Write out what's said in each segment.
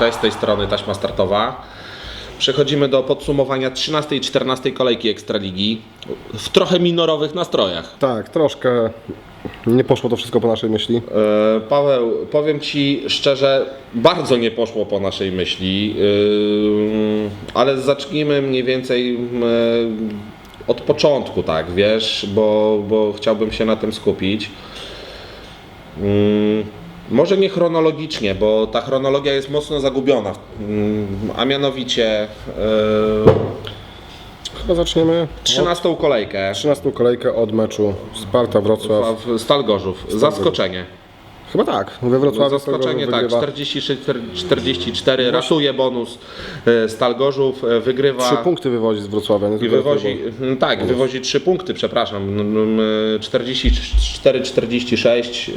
Cześć, z tej strony taśma startowa. Przechodzimy do podsumowania 13 i 14 kolejki Ekstraligi w trochę minorowych nastrojach. Tak, troszkę nie poszło to wszystko po naszej myśli. E, Paweł, powiem Ci szczerze, bardzo nie poszło po naszej myśli, yy, ale zacznijmy mniej więcej yy, od początku, tak, wiesz, bo, bo chciałbym się na tym skupić. Yy, Może nie chronologicznie, bo ta chronologia jest mocno zagubiona, Yy, a mianowicie yy, Chyba zaczniemy 13 kolejkę. 13 kolejkę od meczu Sparta Wrocław. w Stal Gorzów. Zaskoczenie. Chyba tak, we Wrocławiu Zaskoczenie tak, wygrywa 46-44, ratuje bonus e, Stal Gorzów, e, wygrywa Trzy punkty wywozi z Wrocławia. Nie i wywozi, mm, tak, wywozi 3 punkty, przepraszam, mm, e, 44-46.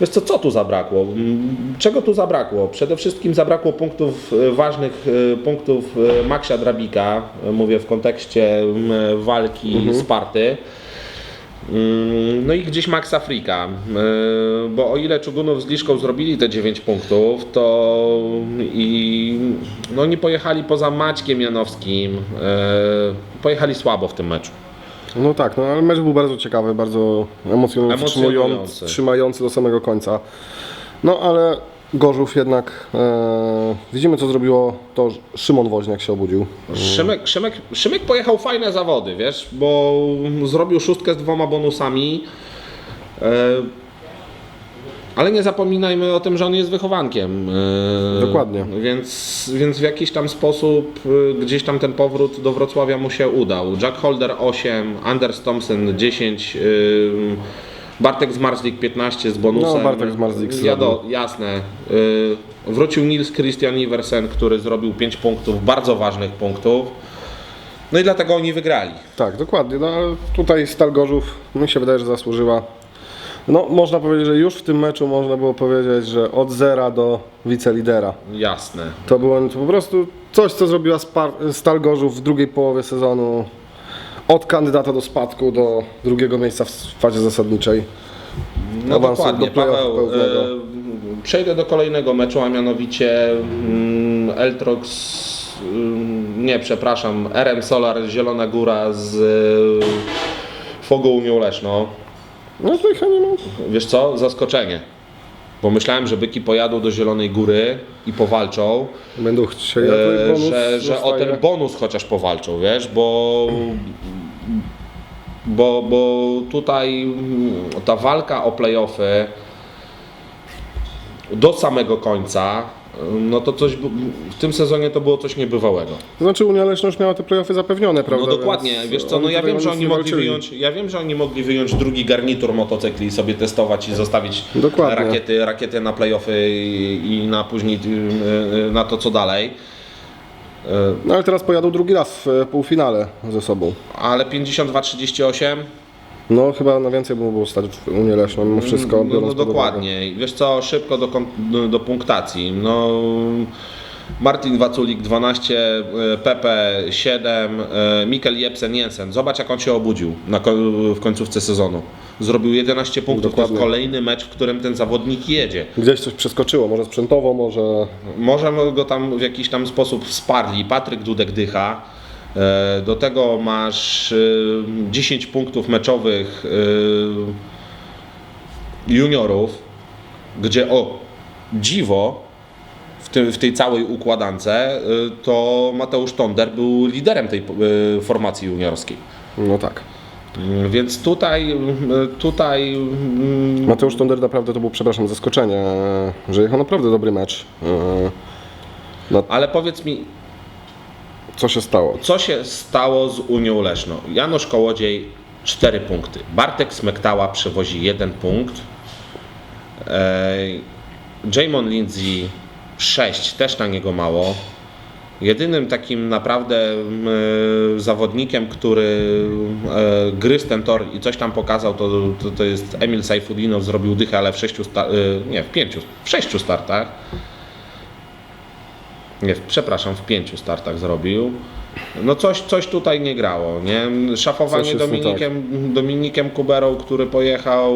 Wiesz co, co tu zabrakło? Czego tu zabrakło? Przede wszystkim zabrakło punktów, e, ważnych e, punktów e, Maxia Drabika, mówię w kontekście walki Sparty. Mm, No i gdzieś Max Afrika, bo o ile Czugunów z Liszką zrobili te 9 punktów, to i no nie pojechali poza Maćkiem Janowskim, pojechali słabo w tym meczu. No tak, no ale mecz był bardzo ciekawy, bardzo emocjonujący, Emocjonujący. trzymający, do samego końca. No ale Gorzów jednak, e, widzimy co zrobiło to, Szymon Woźniak się obudził. Szymek, Szymek, Szymek pojechał fajne zawody, wiesz, bo zrobił szóstkę z dwoma bonusami. Yy, Ale nie zapominajmy o tym, że on jest wychowankiem. Yy, Dokładnie. Więc, więc w jakiś tam sposób yy, gdzieś tam ten powrót do Wrocławia mu się udał. Jack Holder 8, Anders Thompson 10, yy, Bartek Zmarzlik 15 z bonusem. No, Bartek Zmarzlik Wiado, jasne. Wrócił Nils Christian Iversen, który zrobił 5 punktów, bardzo ważnych punktów. No i dlatego oni wygrali. Tak, dokładnie. No, tutaj Stal Gorzów mi się wydaje, że zasłużyła. No, można powiedzieć, że już w tym meczu można było powiedzieć, że od zera do wicelidera. Jasne. To było to po prostu coś, co zrobiła Spar- Stal Gorzów w drugiej połowie sezonu. Od kandydata do spadku do drugiego miejsca w fazie zasadniczej. No Awansu dokładnie, do Paweł. pełnego. E, przejdę do kolejnego meczu, a mianowicie mm, Eltrox, mm, nie przepraszam, RM Solar Zielona Góra z e, Fogą Unią Leszno. No ich nie ma. Wiesz co? Zaskoczenie. Bo myślałem, że byki pojadą do Zielonej Góry i powalczą, Będą chcieli, a to e, bonus że, że o zostaje. ten bonus chociaż powalczą, wiesz, bo, bo, bo tutaj mm, ta walka o playoffy do samego końca, no to coś, w tym sezonie to było coś niebywałego. Znaczy Unia Leszno miała te playoffy zapewnione, prawda? No dokładnie, Więc wiesz co, no ja wiem, że oni mogli walczyli. wyjąć, ja wiem, że oni mogli wyjąć drugi garnitur motocykli i sobie testować i zostawić Dokładnie. rakiety, rakiety na playoffy i, na później y, na to co dalej. No ale teraz pojadą drugi raz w półfinale ze sobą. Ale 52-38, No chyba na więcej by było stać w Unię Leszną mimo wszystko. no, no dokładnie. Wiesz co, szybko do, do, punktacji. No, Martin Waculik 12, e, Pepe 7, e, Mikkel Jepsen Jensen. Zobacz jak on się obudził na, w końcówce sezonu. Zrobił 11 punktów. To Dokładnie. jest kolejny mecz, w którym ten zawodnik jedzie. Gdzieś coś przeskoczyło, może sprzętowo, może... Może go tam w jakiś tam sposób wsparli. Patryk Dudek dycha. E, Do tego masz e, 10 punktów meczowych e, juniorów, gdzie o dziwo w, tej całej układance e, to Mateusz Tonder był liderem tej e, formacji juniorskiej. No tak. Mm, Więc tutaj, mm, tutaj mm, Mateusz Tonder naprawdę to było, przepraszam, zaskoczenie, e, że jechał naprawdę dobry mecz. E, ale powiedz mi, Co się stało? Co się stało z Unią Leszno? Janusz Kołodziej 4 punkty. Bartek Smektała przewozi 1 punkt. Jamon Lindsay 6, też na niego mało. Jedynym takim naprawdę mm, e, zawodnikiem, który e, gryzł ten tor i coś tam pokazał, to, to, to jest Emil Sajfudinow, zrobił dychę, ale w sześciu, e, nie, w pięciu, w sześciu startach. Nie, przepraszam, w pięciu startach zrobił. No coś, coś tutaj nie grało, nie? Szafowanie nie tak. Dominikiem, Dominikiem Kuberą, który pojechał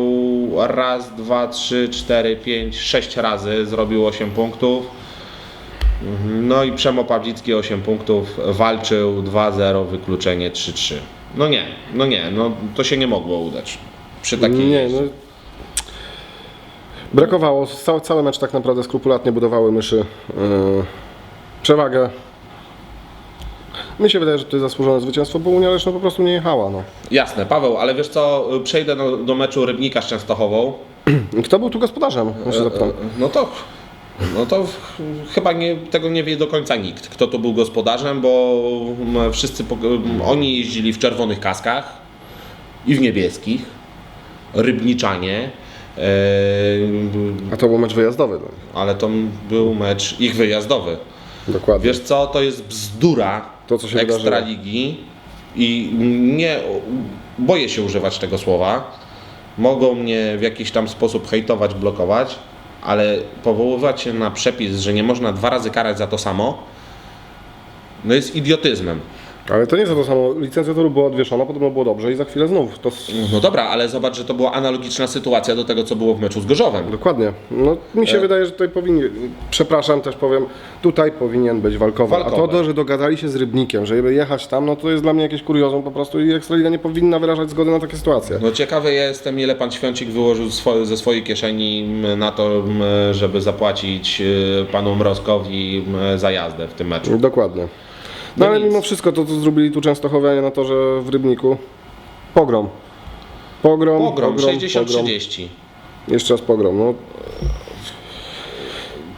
raz, dwa, trzy, cztery, pięć, sześć razy, zrobił 8 punktów. No i Przemo Pawlicki 8 punktów, walczył 2-0, wykluczenie 3-3. No nie, no nie, no to się nie mogło udać. Przy takiej Nie, no. Brakowało, cały, cały mecz tak naprawdę skrupulatnie budowały myszy yy, przewagę. Mi się wydaje, że to jest zasłużone zwycięstwo, bo Unia Leszno po prostu nie jechała. No. Jasne, Paweł, ale wiesz co, przejdę do, do meczu Rybnika z Częstochową. Kto był tu gospodarzem? Ja się zapytam. No to, no to ch- chyba nie, tego nie wie do końca nikt, kto to był gospodarzem, bo wszyscy, oni jeździli w czerwonych kaskach i w niebieskich, rybniczanie, e, A to był mecz wyjazdowy. No. ale to był mecz ich wyjazdowy. Dokładnie. Wiesz co, to jest bzdura To, co się Ekstraligi i nie, boję się używać tego słowa. Mogą mnie w jakiś tam sposób hejtować, blokować, ale powoływać się na przepis, że nie można dwa razy karać za to samo, no jest idiotyzmem. Ale to nie za to samo. Licencja toru była odwieszona, podobno było dobrze i za chwilę znów. To s- No dobra, ale zobacz, że to była analogiczna sytuacja do tego, co było w meczu z Gorzowem. Dokładnie. No, mi się wydaje, że tutaj powinien, przepraszam, też powiem, tutaj powinien być walkowy. A to, że dogadali się z Rybnikiem, że żeby jechać tam, no to jest dla mnie jakieś kuriozum po prostu i Ekstraliga nie powinna wyrażać zgody na takie sytuacje. No ciekawy jestem, ile pan Świącik wyłożył swo- ze swojej kieszeni m, na to, m, żeby zapłacić y, panu Mrozkowi m, za jazdę w tym meczu. Dokładnie. No No ale nic. mimo wszystko to, co zrobili tu Częstochowianie na torze w Rybniku, pogrom. Pogrom, Pogrom, pogrom. 60-30. Jeszcze raz pogrom. No,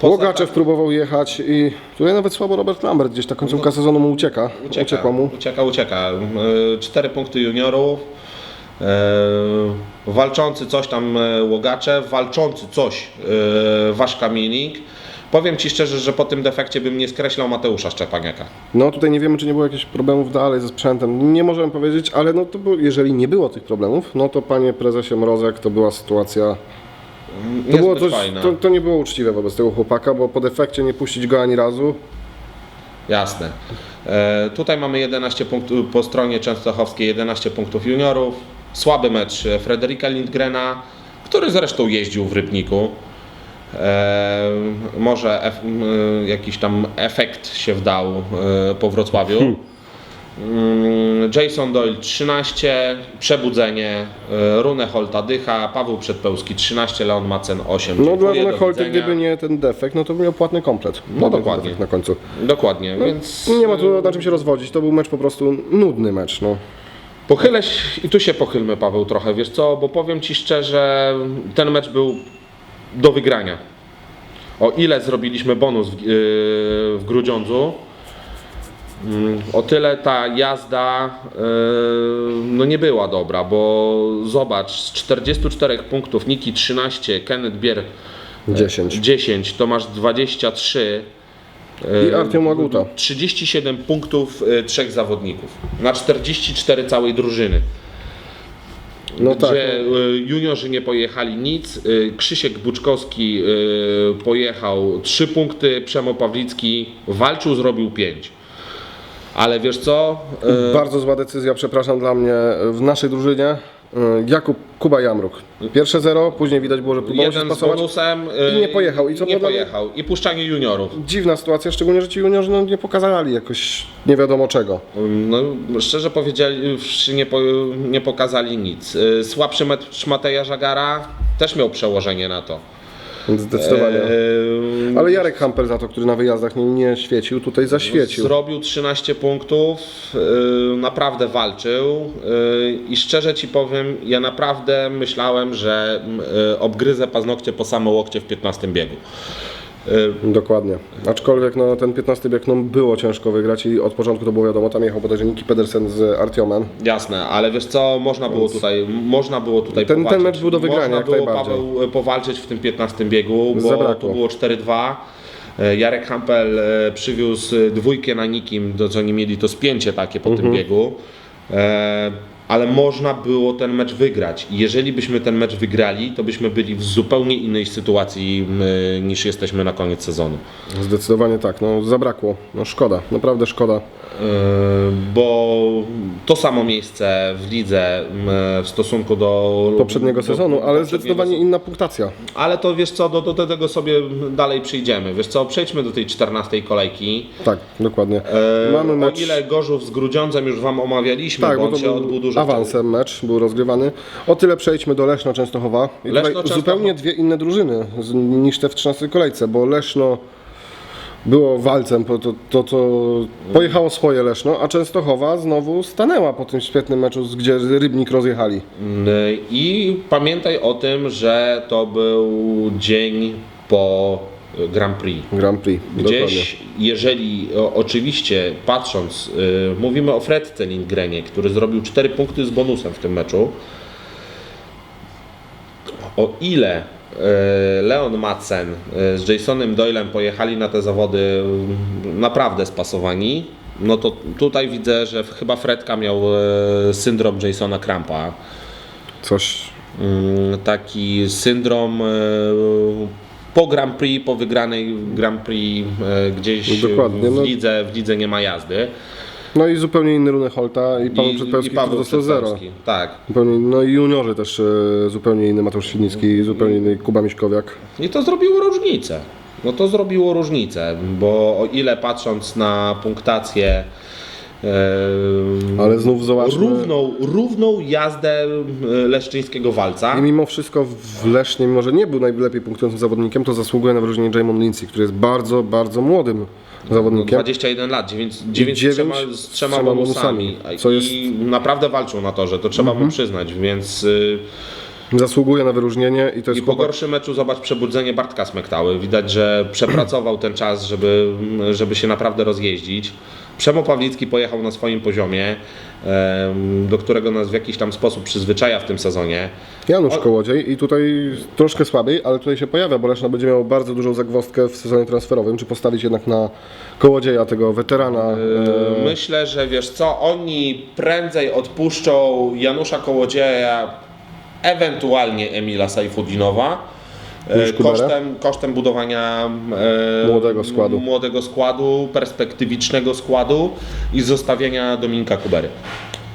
Poza Łogaczew próbował jechać i tutaj nawet słabo Robert Lambert gdzieś ta końcówka sezonu mu ucieka. Ucieka, Uciekła mu. ucieka, ucieka. E, Cztery punkty juniorów. E, walczący coś tam e, Łogaczew, walczący coś Wasz Kamienik. Powiem Ci szczerze, że po tym defekcie bym nie skreślał Mateusza Szczepaniaka. No tutaj nie wiemy, czy nie było jakichś problemów dalej ze sprzętem. Nie możemy powiedzieć, ale no to było, jeżeli nie było tych problemów, no to panie prezesie Mrozek, to była sytuacja. To, było coś, to, to nie było uczciwe wobec tego chłopaka, bo po defekcie nie puścić go ani razu. Jasne. E, tutaj mamy 11 punktów po stronie częstochowskiej, 11 punktów juniorów. Słaby mecz Frederika Lindgrena, który zresztą jeździł w Rybniku. E, może ef, jakiś tam efekt się wdał e, po Wrocławiu. Mm, Jason Doyle 13, Przebudzenie, e, Rune Holta Dycha, Paweł Przedpełski 13, Leon Macen 8. No dla Rune widzenia. gdyby nie ten defekt, no to by miał płatny komplet. No dokładnie. Na końcu. Dokładnie, więc... Nie ma tu na czym się rozwodzić, to był mecz po prostu nudny mecz. No. Pochylę się i tu się pochylmy, Paweł, trochę, wiesz co, bo powiem Ci szczerze, ten mecz był do wygrania. O ile zrobiliśmy bonus w, yy, w Grudziądzu, mm, o tyle ta jazda yy, no nie była dobra, bo zobacz, z 44 punktów Niki 13, Kenneth Bier 10. 10, Tomasz 23, I Artiom Łaguta. 37 punktów y, trzech zawodników na 44 całej drużyny. No gdzie tak. juniorzy nie pojechali nic. y, Krzysiek Buczkowski y, pojechał 3 punkty, Przemo Pawlicki walczył, zrobił 5. Ale wiesz co? Bardzo zła decyzja, przepraszam dla mnie, w naszej drużynie. Y, Jakub Kuba Jamruk. Pierwsze zero, później widać było, że próbował się Jeden z spasować. bonusem y, I nie pojechał. I co nie było dla mnie? pojechał. I puszczanie juniorów. Dziwna sytuacja, szczególnie, że ci juniorzy no, nie pokazali jakoś nie wiadomo czego. No, szczerze powiedziawszy, nie, po, nie pokazali nic. Y, Słabszy mecz Mateja Żagara też miał przełożenie na to. Zdecydowanie. Eee, Ale Jarek Hamper za to, który na wyjazdach nie, nie świecił, tutaj zaświecił. Zrobił 13 punktów, yy, naprawdę walczył yy, i szczerze Ci powiem, ja naprawdę myślałem, że yy, obgryzę paznokcie po same łokcie w 15 biegu. Yy, Dokładnie. Aczkolwiek no, ten 15 bieg no, było ciężko wygrać i od początku to było wiadomo, tam jechał bodajże Niki Pedersen z Artiomem. Jasne, ale wiesz co, można było tutaj, można było tutaj Ten- ten mecz był do wygrania, Można jak było, najbardziej. Paweł, powalczyć w tym 15 biegu, bo Zabrakło. to było 4-2. E, Jarek Hampel e, przywiózł e, dwójkę na nikim, to co nie mieli to spięcie takie po Mhm. tym biegu. E, ale można było ten mecz wygrać. Jeżeli byśmy ten mecz wygrali, to byśmy byli w zupełnie innej sytuacji y, niż jesteśmy na koniec sezonu. Zdecydowanie tak, no zabrakło. No szkoda, naprawdę szkoda. Y, Bo to samo miejsce w lidze y, w stosunku do Poprzedniego do- sezonu, ale poprzedniego zdecydowanie inna punktacja. Ale to wiesz co, do, do, do tego sobie dalej przyjdziemy. Wiesz co, przejdźmy do tej 14 kolejki. Tak, dokładnie. E, Mamy mecz. O ile Gorzów z Grudziądzem już Wam omawialiśmy, Tak, bo bo on się odbył dużo awansem mecz, był rozgrywany. O tyle przejdźmy do Leszno Częstochowa. I Leszno tutaj Częstochowa- zupełnie dwie inne drużyny z, niż te w 13 kolejce, bo Leszno było walcem, po to, to, to pojechało swoje Leszno, a Częstochowa znowu stanęła po tym świetnym meczu, gdzie Rybnik rozjechali. Y, I pamiętaj o tym, że to był dzień po Grand Prix. Grand Prix. Dokładnie. Gdzieś, jeżeli o, oczywiście patrząc, y, mówimy o Fredce Lindgrenie, który zrobił 4 punkty z bonusem w tym meczu. O ile y, Leon Madsen y, z Jasonem Doylem pojechali na te zawody y, naprawdę spasowani, no to tutaj widzę, że chyba Fredka miał y, syndrom Jasona Krampa. Coś Mm, taki syndrom po Grand Prix, po wygranej Grand Prix e, gdzieś Dokładnie, w, no. lidze, w lidze nie ma jazdy. No i zupełnie inny Runy Holta i Paweł Przedpełski, który dostał zero. Tak. Zupełnie, no i juniorzy też e, zupełnie inny Mateusz Świdnicki, zupełnie inny Kuba Miśkowiak. I to zrobiło różnicę. No to zrobiło różnicę, bo o ile patrząc na punktację Ale znów zobaczmy- równą, równą jazdę leszczyńskiego walca. I mimo wszystko w Lesznie, mimo że nie był najlepiej punktującym zawodnikiem, to zasługuje na wyróżnienie Jamon Lindsay, który jest bardzo, bardzo młodym zawodnikiem. 21 lat, 9, 9 z, dziewięć trzema, z trzema z trzema bonusami. co I jest- Mhm. naprawdę walczył na torze, to trzeba mu przyznać, więc y, Zasługuje na wyróżnienie i to i jest po chłopak, gorszym meczu zobacz przebudzenie Bartka Smektały. Widać, że przepracował ten czas, żeby, żeby się naprawdę rozjeździć. Przemo Pawlicki pojechał na swoim poziomie, do którego nas w jakiś tam sposób przyzwyczaja w tym sezonie. Janusz Kołodziej i tutaj troszkę słabiej, ale tutaj się pojawia, bo Leszno będzie miał bardzo dużą zagwozdkę w sezonie transferowym, czy postawić jednak na Kołodzieja, tego weterana. e, Myślę, że wiesz co, oni prędzej odpuszczą Janusza Kołodzieja, ewentualnie Emila Sajfudinowa. E? Kosztem, kosztem budowania e, Młodego składu. młodego składu, perspektywicznego składu i zostawienia Dominika Kubery.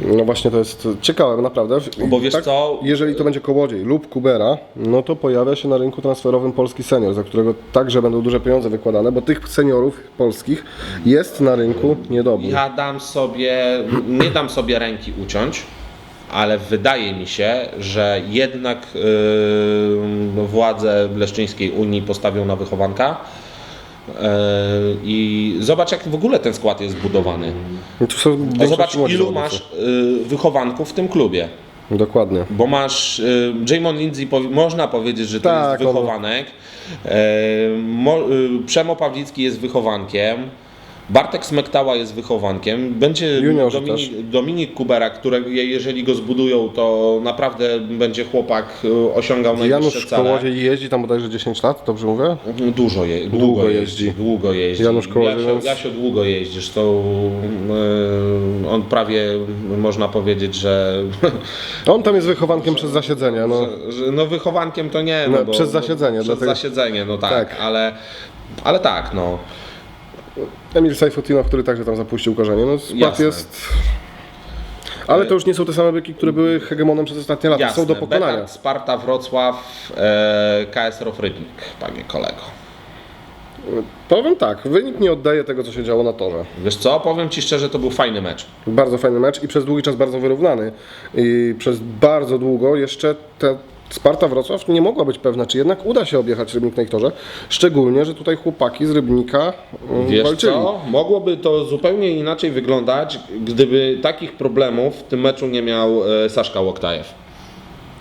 No właśnie to jest ciekawe, naprawdę. Bo wiesz co? Jeżeli to będzie Kołodziej lub Kubera, no to pojawia się na rynku transferowym polski senior, za którego także będą duże pieniądze wykładane, bo tych seniorów polskich jest na rynku niedobór. Ja dam sobie, nie dam sobie ręki uciąć, ale wydaje mi się, że jednak władze Leszczyńskiej Unii postawią na wychowanka. Yy, I zobacz, jak w ogóle ten skład jest zbudowany. No to zobacz, ilu masz yy, wychowanków w tym klubie. Dokładnie. Bo masz y, Jamon Lindsay, można powiedzieć, że to Tak, jest on- wychowanek. E, mo, y, Przemo Pawlicki jest wychowankiem. Bartek Smektała jest wychowankiem. Będzie Juniorzy Dominik, Dominik Kubera, je- jeżeli go zbudują, to naprawdę będzie chłopak y, osiągał najwyższe Janusz cele. Kołodziej jeździ tam bodajże 10 lat, dobrze mówię? Dużo je, długo, Długo jeździ. jeździ. Długo jeździ. Janusz Kołodziej, Jasio, Jasio długo jeździsz, to y, on prawie można powiedzieć, że On tam jest wychowankiem przez zasiedzenie, no. Że, że no wychowankiem to nie, no, No, bo, przez zasiedzenie, Przez dlatego- zasiedzenie, no tak, Tak. Ale, ale tak, no. Emil Sajfutinow, który także tam zapuścił korzenie, no skład Jasne. jest... Ale to już nie są te same byki, które były hegemonem przez ostatnie lata, Jasne, są do pokonania. Betak, Sparta, Wrocław, e, KS Rofrybnik, panie kolego. Powiem tak, wynik nie oddaje tego, co się działo na torze. Wiesz co, powiem Ci szczerze, to był fajny mecz. Bardzo fajny mecz i przez długi czas bardzo wyrównany. I przez bardzo długo jeszcze te Sparta Wrocław nie mogła być pewna, czy jednak uda się objechać Rybnik na ich torze. Szczególnie, że tutaj chłopaki z Rybnika mm, Wiesz walczyli. co, mogłoby to zupełnie inaczej wyglądać, gdyby takich problemów w tym meczu nie miał e, Saszka Łoktajew.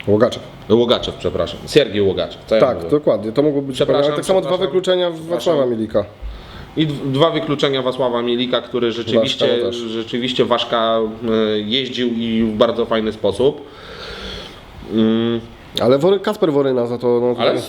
Łogaczew. Łogaczew, przepraszam. Siergiej Łogaczew. Co ja Tak, mówię? dokładnie. To mogło być Przepraszam. Tak samo dwa wykluczenia Wacława Milika. I dwa wykluczenia Wasława Mielika, który rzeczywiście, Waszka rzeczywiście Waszka jeździł i w bardzo fajny sposób. Mm, Ale Wory, Kasper Woryna za to. No, Ale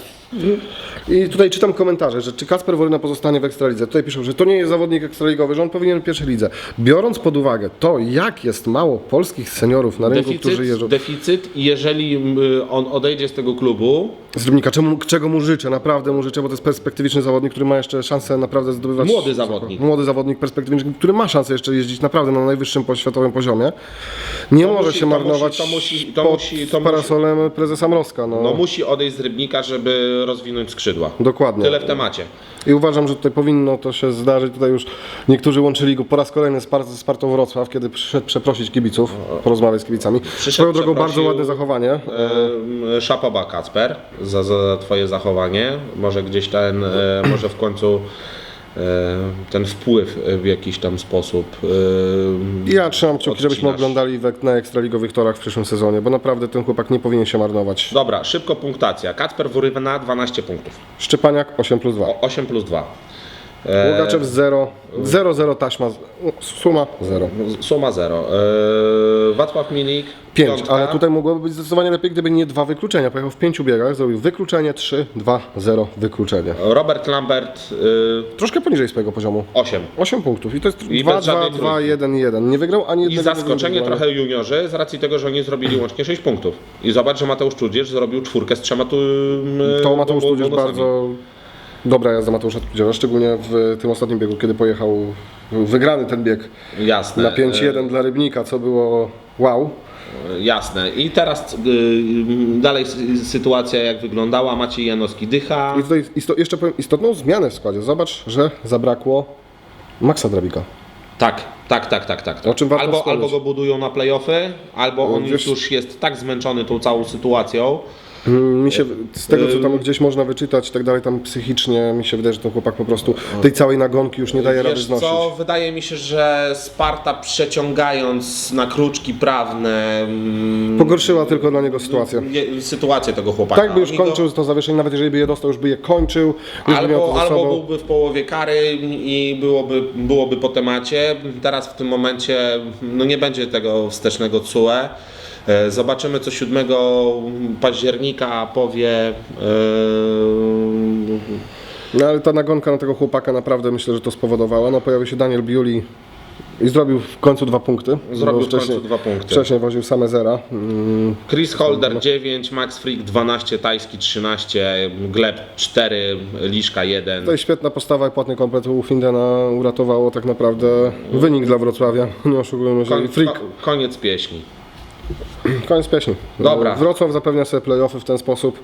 I tutaj czytam komentarze, że czy Kasper Woryna pozostanie w Ekstralidze. Tutaj piszą, że to nie jest zawodnik ekstraligowy, że on powinien w pierwszej lidze. Biorąc pod uwagę to, jak jest mało polskich seniorów na rynku, którzy jeżdżą deficyt, deficyt i jeżeli y, on odejdzie z tego klubu, z Rybnika, czemu, czego mu życzę, naprawdę mu życzę, bo to jest perspektywiczny zawodnik, który ma jeszcze szansę naprawdę zdobywać... Młody zawodnik. Młody zawodnik perspektywiczny, który ma szansę jeszcze jeździć naprawdę na najwyższym światowym poziomie. Nie To może musi- się to marnować musi- to musi- to pod musi- to musi- parasolem prezesa Mrozka. No. no musi odejść z Rybnika, żeby rozwinąć skrzydła. Dokładnie. Tyle w temacie. I uważam, że tutaj powinno to się zdarzyć. Tutaj już niektórzy łączyli go po raz kolejny z, Par- z Spartą Wrocław, kiedy przyszedł przeprosić kibiców, porozmawiać z kibicami. Swoją drogą bardzo ładne zachowanie. E, Szapoba Kacper za, za twoje zachowanie. Może gdzieś ten, e, może w końcu ten wpływ w jakiś tam sposób. e, Ja trzymam kciuki, żebyśmy odcinasz. oglądali w, na ekstraligowych torach w przyszłym sezonie, bo naprawdę ten chłopak nie powinien się marnować. Dobra, szybko punktacja. Kacper Woryna 12 punktów. Szczepaniak 8 plus 2. O, 8 plus 2. Ługaczew 0, 0, 0 taśma, suma 0. Suma 0. E, Wacław Milik 5, piątka. ale tutaj mogłoby być zdecydowanie lepiej, gdyby nie dwa wykluczenia. Pojechał w pięciu biegach, zrobił wykluczenie 3, 2, 0, wykluczenie. Robert Lambert e, Troszkę poniżej swojego poziomu. 8. 8 punktów i to jest I 2, bez 2, żadnej 2, trójki. 1, 1. Nie wygrał ani I jednego zaskoczenie indywidualnego. trochę juniorzy z racji tego, że oni zrobili łącznie 6 punktów. I zobacz, że Mateusz Czudzież zrobił czwórkę z trzema tu. To Mateusz Tudzież bardzo dobra jazda Mateusza Tudzieża, szczególnie w tym ostatnim biegu, kiedy pojechał wygrany ten bieg Jasne. na 5-1 dla Rybnika, co było wow. Jasne. I teraz y, y, dalej sy- sytuacja jak wyglądała. Maciej Janowski dycha. I tutaj isto, jeszcze powiem istotną zmianę w składzie. Zobacz, że zabrakło Maxa Drabika. Tak, tak, tak, tak, tak. O czym warto albo, wspomnieć. albo go budują na playoffy, albo on wiesz- już jest tak zmęczony tą całą sytuacją. Mm, Mi się, z tego co tam gdzieś można wyczytać i tak dalej, tam psychicznie mi się wydaje, że ten chłopak po prostu tej całej nagonki już nie daje rady Wiesz znosić. co, wydaje mi się, że Sparta przeciągając na kruczki prawne mm, Pogorszyła tylko dla niego sytuację. nie- sytuację tego chłopaka. Tak by już Oni go- kończył to zawieszenie, nawet jeżeli by je dostał, już by je kończył, już by miał to Albo, za albo sobą. byłby w połowie kary i byłoby, byłoby po temacie. Teraz w tym momencie no nie będzie tego wstecznego CUE. E, Zobaczymy, co 7 października powie. e, No ale ta nagonka na tego chłopaka naprawdę myślę, że to spowodowała. No pojawił się Daniel Biuli i zrobił w końcu dwa punkty. Zrobił Bo w końcu dwa punkty. Wcześniej woził same zera. Mm, Chris Holder 9, Max Freak 12, Tajski 13, Gleb 4, Liszka 1. To jest świetna postawa i płatny komplet u Findena uratowało tak naprawdę wynik dla Wrocławia. Nie oszukujmy się. Ko, koniec pieśni. koniec pieśni. Dobra. Wrocław zapewnia sobie playoffy w ten sposób.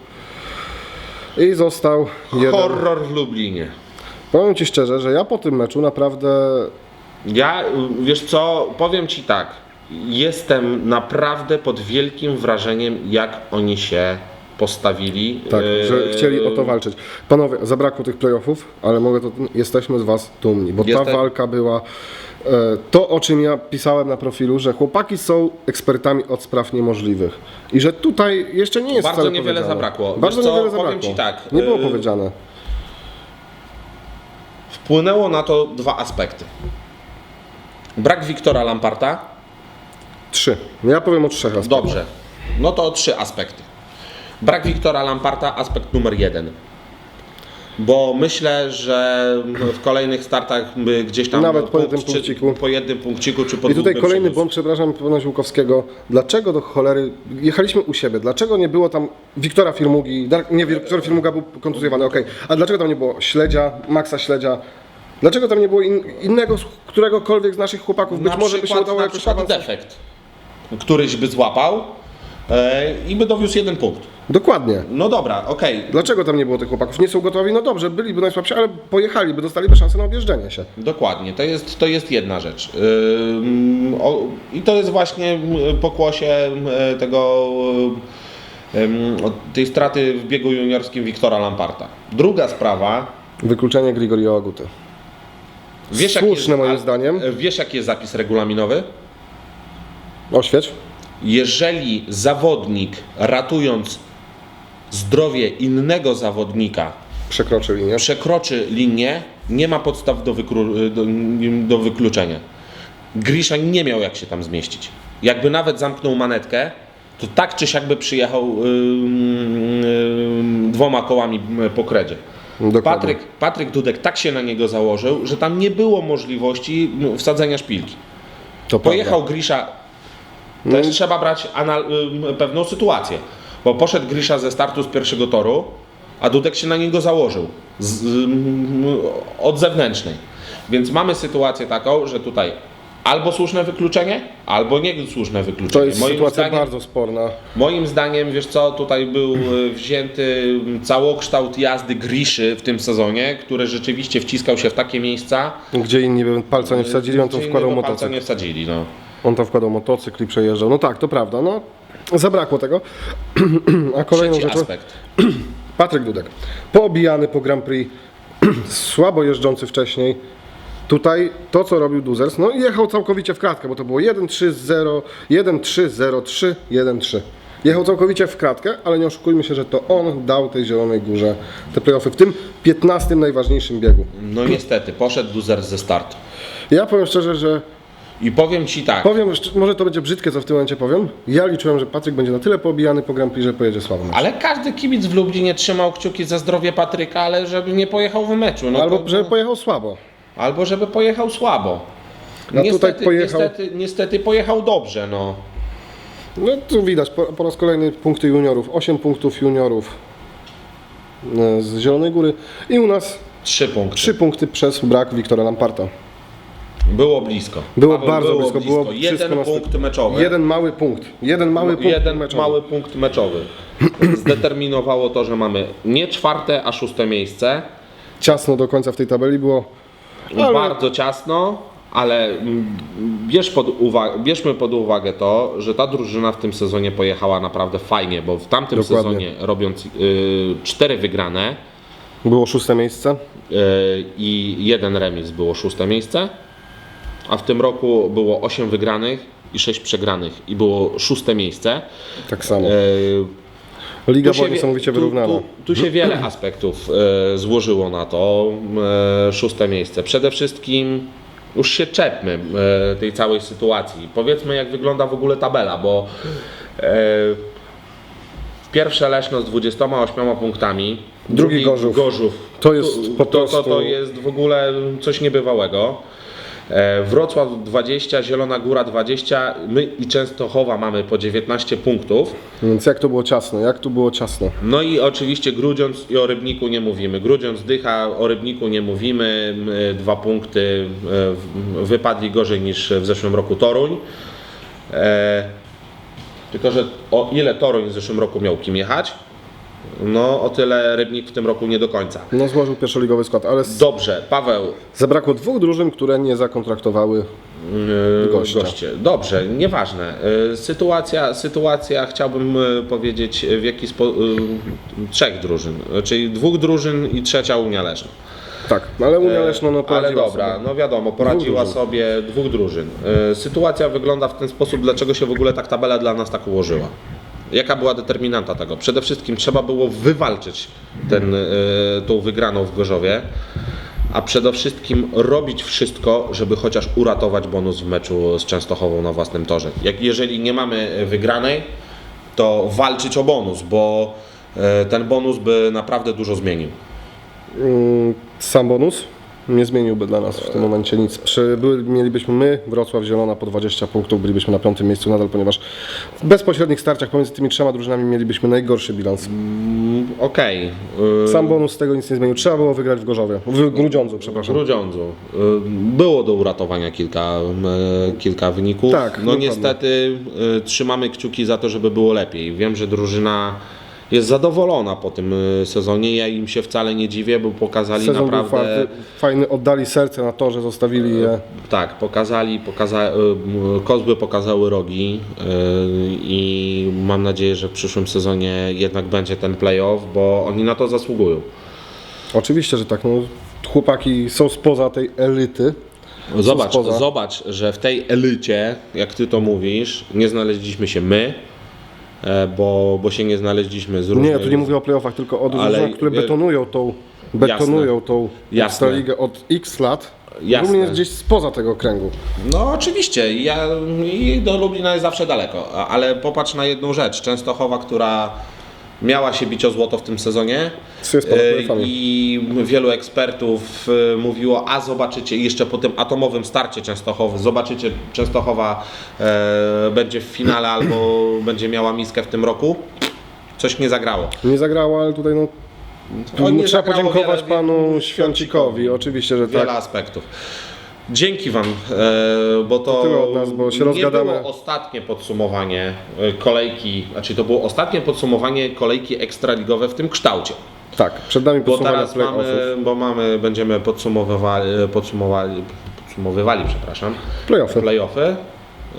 I został jeden. Horror w Lublinie. Powiem Ci szczerze, że ja po tym meczu naprawdę Ja, wiesz co, powiem Ci tak. Jestem naprawdę pod wielkim wrażeniem, jak oni się postawili. Tak, że Yy, chcieli o to walczyć. Panowie, zabrakło tych playoffów, ale mogę to, jesteśmy z Was dumni, bo ta Jestem- walka była e, to, o czym ja pisałem na profilu, że chłopaki są ekspertami od spraw niemożliwych i że tutaj jeszcze nie jest Bardzo wcale niewiele powiedziane. zabrakło. Bardzo Wiesz co, niewiele powiem zabrakło. ci tak, Nie było yy, powiedziane. Wpłynęło na to dwa aspekty. Brak Wiktora Lamparta. Trzy. Ja powiem o trzech aspektach. Dobrze. No to trzy aspekty. Brak Wiktora Lamparta, aspekt numer jeden. Bo myślę, że w kolejnych startach by gdzieś tam Nawet po jednym czy- punkciku. po jednym punkciku czy po I tutaj kolejny błąd, przepraszam, pana Ziółkowskiego. Dlaczego do cholery, jechaliśmy u siebie, dlaczego nie było tam Wiktora Firmugi, nie, Wiktor Firmuga był kontuzjowany, okej, a dlaczego tam nie było Śledzia, Maxa Śledzia, dlaczego tam nie było in, innego, któregokolwiek z naszych chłopaków, być na może by się przykład, udało na jakoś przykład awansować. defekt, któryś by złapał e, i by dowiózł jeden punkt. Dokładnie. No dobra, okej, Dlaczego tam nie było tych chłopaków? Nie są gotowi? No dobrze, byliby najsłabsi, ale pojechaliby, dostaliby szansę na objeżdżenie się. Dokładnie, to jest, to jest jedna rzecz. Ym, o, I to jest właśnie pokłosie tego, ym, tej straty w biegu juniorskim Wiktora Lamparta. Druga sprawa, Wykluczenie Grigorio Aguty. wiesz jaki Słuszne jest, moim a- zdaniem. Wiesz jaki jest zapis regulaminowy? Oświeć. Jeżeli zawodnik ratując zdrowie innego zawodnika Przekroczy linię. przekroczy linię, nie ma podstaw do, wykru, do, do wykluczenia. Grisza nie miał jak się tam zmieścić. Jakby nawet zamknął manetkę, to tak czy siak by przyjechał ym, ym, dwoma kołami po kredzie. Dokładnie. Patryk, Patryk Dudek tak się na niego założył, że tam nie było możliwości no, wsadzenia szpilki. To Pojechał Grisza, też trzeba brać anal- pewną sytuację, bo poszedł Grisza ze startu z pierwszego toru, a Dudek się na niego założył z, od zewnętrznej. Więc mamy sytuację taką, że tutaj albo słuszne wykluczenie, albo niesłuszne wykluczenie. To jest Moim sytuacja zdaniem- bardzo sporna. Moim zdaniem, wiesz co, tutaj był e, wzięty całokształt jazdy Griszy w tym sezonie, który rzeczywiście wciskał się w takie miejsca, Gdzie inni by palca nie wsadzili, on to wkładał innego palca motocykl. nie wsadzili, no. On tam wkładał motocykl i przejeżdżał. No tak, to prawda. No, zabrakło tego. A kolejną Trzeci rzeczą, aspekt. Patryk Dudek. Poobijany po Grand Prix, słabo jeżdżący wcześniej. Tutaj to, co robił Duzers, no jechał całkowicie w kratkę, bo to było 1-3-0, 1-3-0-3, 1-3. Jechał całkowicie w kratkę, ale nie oszukujmy się, że to on dał tej Zielonej Górze te playoffy w tym 15 najważniejszym biegu. No niestety, poszedł Duzer ze startu. Ja powiem szczerze, że I powiem Ci tak, powiem, szcz- może to będzie brzydkie, co w tym momencie powiem. Ja liczyłem, że Patryk będzie na tyle poobijany po Grand Prix, że pojedzie słabo. ale każdy kibic w Lublinie trzymał kciuki za zdrowie Patryka, ale żeby nie pojechał w meczu. No Albo to, żeby pojechał słabo. albo żeby pojechał słabo. No niestety, tutaj pojechał- niestety, niestety pojechał dobrze, no. No tu widać po, po raz kolejny punkty juniorów. 8 punktów juniorów e, z Zielonej Góry i u nas Trzy punkty. 3 punkty przez brak Wiktora Lamparta. Było blisko. Było Paweł, bardzo blisko, było Jeden styk. punkt meczowy. Jeden mały punkt. Jeden mały punkt Jeden meczowy. mały punkt meczowy. Zdeterminowało to, że mamy nie czwarte, a szóste miejsce. Ciasno do końca w tej tabeli było. Ale- Bardzo ciasno, ale bierz pod uwagę, bierzmy pod uwagę to, że ta drużyna w tym sezonie pojechała naprawdę fajnie, bo w tamtym Dokładnie. sezonie robiąc y, cztery wygrane Było szóste miejsce. y, i jeden remis było szóste miejsce, a w tym roku było osiem wygranych i sześć przegranych i było szóste miejsce. Tak samo. Y, Liga Tu była niesamowicie tu, wyrównana. tu, tu się wiele aspektów e, złożyło na to e, szóste miejsce. Przede wszystkim już się czepmy e, tej całej sytuacji. Powiedzmy jak wygląda w ogóle tabela, bo e, pierwsze Leszno z 28 punktami, Drugi Gorzów. Gorzów. To jest Tu- po to, to, to prostu- jest w ogóle coś niebywałego. E, Wrocław 20, Zielona Góra 20, my i Częstochowa mamy po 19 punktów. Więc jak to było ciasno, jak tu było ciasno. No i oczywiście Grudziądz i o Rybniku nie mówimy. Grudziądz dycha, o Rybniku nie mówimy. Dwa punkty w- wypadli gorzej niż w zeszłym roku Toruń. E, tylko, że o ile Toruń w zeszłym roku miał kim jechać, no o tyle Rybnik w tym roku nie do końca. No złożył pierwszoligowy skład, ale s- Dobrze, Paweł, zabrakło dwóch drużyn, które nie zakontraktowały. Yy, Gościa. goście. Dobrze, nieważne. Yy, Sytuacja, sytuacja chciałbym yy, powiedzieć w jaki sposób. Trzech drużyn, czyli dwóch drużyn i trzecia Unia Leszno. Tak, ale Unia Leszno no E, Ale poradziła dobra, sobie. no wiadomo, poradziła drużyn. sobie dwóch drużyn. Sytuacja wygląda w ten sposób, dlaczego się w ogóle tak tabela dla nas tak ułożyła. Jaka była determinanta tego? Przede wszystkim trzeba było wywalczyć ten, yy, tą wygraną w Gorzowie, a przede wszystkim robić wszystko, żeby chociaż uratować bonus w meczu z Częstochową na własnym torze. Jak jeżeli nie mamy wygranej, to walczyć o bonus, bo yy, ten bonus by naprawdę dużo zmienił. Mm, Sam bonus nie zmieniłby dla nas w tym momencie nic. Przy, były, mielibyśmy my, Wrocław Zielona po 20 punktów, bylibyśmy na piątym miejscu nadal, ponieważ w bezpośrednich starciach pomiędzy tymi trzema drużynami mielibyśmy najgorszy bilans. Okej. yy, Sam bonus z tego nic nie zmienił. Trzeba było wygrać w Gorzowie, w Grudziądzu, W przepraszam. Grudziądzu. Y, Było do uratowania kilka, y, kilka wyników. Tak, no dokładnie. niestety y, trzymamy kciuki za to, żeby było lepiej. Wiem, że drużyna jest zadowolona po tym y, sezonie. Ja im się wcale nie dziwię, bo pokazali Sezon naprawdę. był fajny, oddali serce na to, że zostawili je. Tak, pokazali, pokaza, y, kozły pokazały rogi y, i mam nadzieję, że w przyszłym sezonie jednak będzie ten playoff, bo oni na to zasługują. Oczywiście, że tak. No, chłopaki są spoza tej elity. Zobacz, spoza. zobacz, że w tej elicie, jak ty to mówisz, nie znaleźliśmy się my, e, bo, bo się nie znaleźliśmy z różnych... Nie, ja tu nie mówię o playoffach, tylko o Ale- drużynach, które betonują tą, betonują tą Jasne. Ekstraligę od x lat. Jasne. Lublin jest gdzieś spoza tego kręgu. No oczywiście, ja i do Lublina jest zawsze daleko, ale popatrz na jedną rzecz. Częstochowa, która miała się bić o złoto w tym sezonie e, i wielu ekspertów e, mówiło, a zobaczycie, jeszcze po tym atomowym starcie Częstochowy, zobaczycie, Częstochowa e, będzie w finale albo będzie miała miskę w tym roku. Coś nie zagrało. Nie zagrało, ale tutaj no, trzeba podziękować wiele- panu Świącikowi. Oczywiście, że Wiele tak. aspektów. Dzięki Wam, e, bo to Tyle od nas, bo się nie rozgadamy. było ostatnie podsumowanie e, kolejki, znaczy to było ostatnie podsumowanie kolejki ekstraligowe w tym kształcie. Tak, przed nami Bo podsumowanie teraz playoffów. mamy, bo mamy, będziemy podsumowywali, podsumowali, podsumowywali przepraszam, Playoffy. playoffy.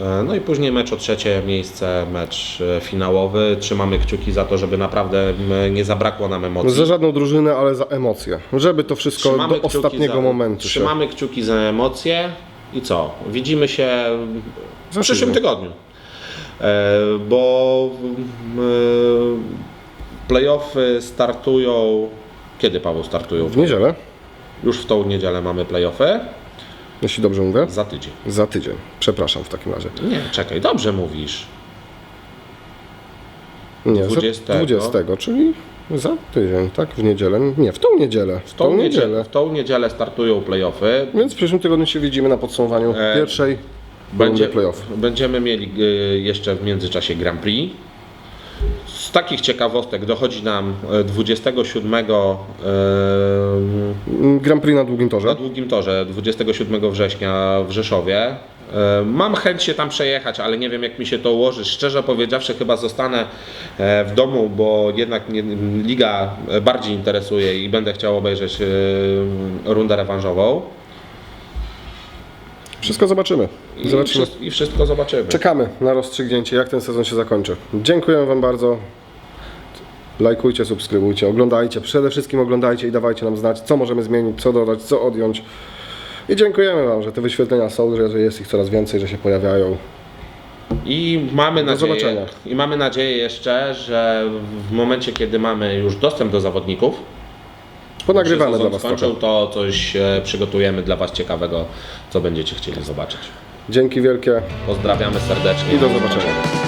E, No i później mecz o trzecie miejsce, mecz e, finałowy. Trzymamy kciuki za to, żeby naprawdę nie zabrakło nam emocji. Za żadną drużynę, ale za emocje. Żeby to wszystko Trzymamy do ostatniego za, momentu się. Trzymamy kciuki za emocje i co? Widzimy się w Za przyszłym tygodniu. E, bo playoffy startują. Kiedy Paweł startują? W niedzielę, Już w tą niedzielę mamy playoffy. Jeśli dobrze mówię. Za tydzień. Za tydzień. Przepraszam w takim razie. Nie, czekaj, dobrze mówisz. Nie, 20. za 20, czyli za tydzień, tak? W niedzielę. Nie, w tą niedzielę. W W tą, niedzielę, w tą niedzielę startują playoffy. Więc w przyszłym tygodniu się widzimy na podsumowaniu E, pierwszej Będzie, playoff. będziemy mieli y, jeszcze w międzyczasie Grand Prix. Z takich ciekawostek dochodzi nam e, 27 e, Grand Prix na długim na torze. długim torze 27 września w Rzeszowie. E, Mam chęć się tam przejechać, ale nie wiem jak mi się to ułoży. Szczerze powiedziawszy, chyba zostanę e, w domu, bo jednak mnie liga bardziej interesuje i będę chciał obejrzeć e, rundę rewanżową. Wszystko zobaczymy. I, Zobaczymy. wszystko, I wszystko zobaczymy. Czekamy na rozstrzygnięcie, jak ten sezon się zakończy. Dziękuję Wam bardzo. Lajkujcie, subskrybujcie, oglądajcie. Przede wszystkim oglądajcie i dawajcie nam znać, co możemy zmienić, co dodać, co odjąć. I dziękujemy Wam, że te wyświetlenia są, że- jest ich coraz więcej, że się pojawiają. I mamy nadzieję, zobaczenia. I mamy nadzieję jeszcze, że w momencie, kiedy mamy już dostęp do zawodników, Ponagrywamy się dla Was skończył, trochę. to coś e, przygotujemy dla Was ciekawego, co będziecie chcieli zobaczyć. Dzięki wielkie Pozdrawiamy serdecznie. i do zobaczenia.